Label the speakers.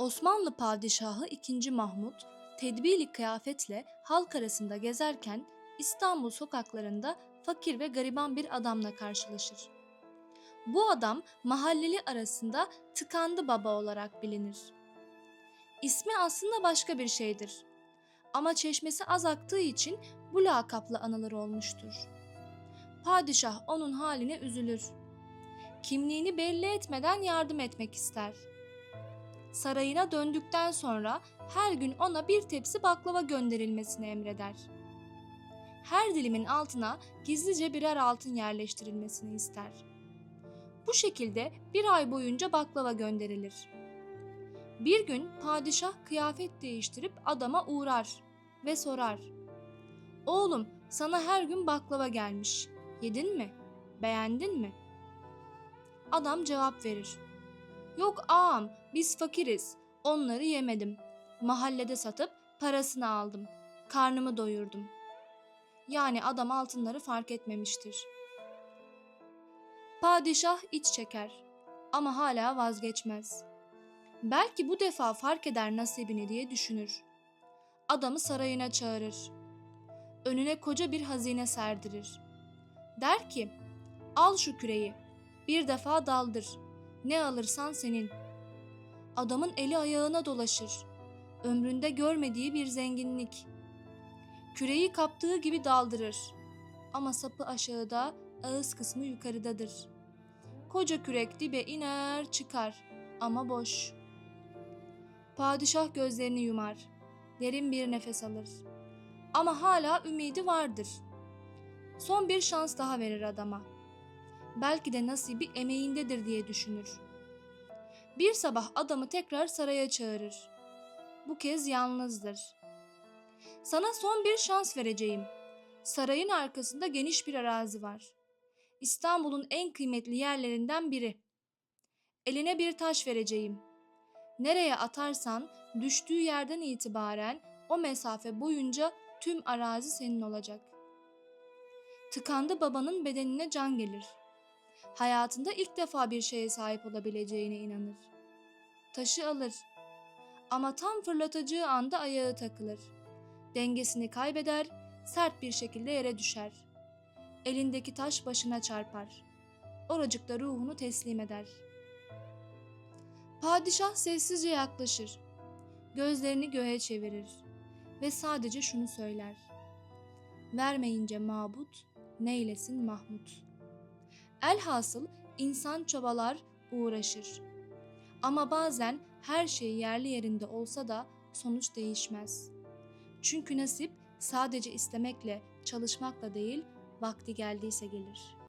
Speaker 1: Osmanlı Padişahı II. Mahmut, tedbirli kıyafetle halk arasında gezerken İstanbul sokaklarında fakir ve gariban bir adamla karşılaşır. Bu adam mahalleli arasında tıkandı baba olarak bilinir. İsmi aslında başka bir şeydir. Ama çeşmesi az aktığı için bu lakapla anılır olmuştur. Padişah onun haline üzülür. Kimliğini belli etmeden yardım etmek ister. Sarayına döndükten sonra her gün ona bir tepsi baklava gönderilmesini emreder. Her dilimin altına gizlice birer altın yerleştirilmesini ister. Bu şekilde bir ay boyunca baklava gönderilir. Bir gün padişah kıyafet değiştirip adama uğrar ve sorar. Oğlum sana her gün baklava gelmiş. Yedin mi? Beğendin mi? Adam cevap verir. Yok ağam biz fakiriz. Onları yemedim. Mahallede satıp parasını aldım. Karnımı doyurdum. Yani adam altınları fark etmemiştir. Padişah iç çeker ama hala vazgeçmez. Belki bu defa fark eder nasibini diye düşünür. Adamı sarayına çağırır. Önüne koca bir hazine serdirir. Der ki, al şu küreyi, bir defa daldır, ne alırsan senin. Adamın eli ayağına dolaşır. Ömründe görmediği bir zenginlik. Küreyi kaptığı gibi daldırır. Ama sapı aşağıda, ağız kısmı yukarıdadır. Koca kürek dibe iner çıkar ama boş. Padişah gözlerini yumar. Derin bir nefes alır. Ama hala ümidi vardır. Son bir şans daha verir adama. Belki de nasibi emeğindedir diye düşünür. Bir sabah adamı tekrar saraya çağırır. Bu kez yalnızdır. Sana son bir şans vereceğim. Sarayın arkasında geniş bir arazi var. İstanbul'un en kıymetli yerlerinden biri. Eline bir taş vereceğim. Nereye atarsan düştüğü yerden itibaren o mesafe boyunca tüm arazi senin olacak. Tıkandı babanın bedenine can gelir. Hayatında ilk defa bir şeye sahip olabileceğine inanır. Taşı alır. Ama tam fırlatacağı anda ayağı takılır. Dengesini kaybeder, sert bir şekilde yere düşer. Elindeki taş başına çarpar. Oracıkta ruhunu teslim eder. Padişah sessizce yaklaşır. Gözlerini göğe çevirir ve sadece şunu söyler. Vermeyince mabut, neylesin Mahmut. Elhasıl insan çabalar, uğraşır. Ama bazen her şey yerli yerinde olsa da sonuç değişmez. Çünkü nasip sadece istemekle, çalışmakla değil, vakti geldiyse gelir.''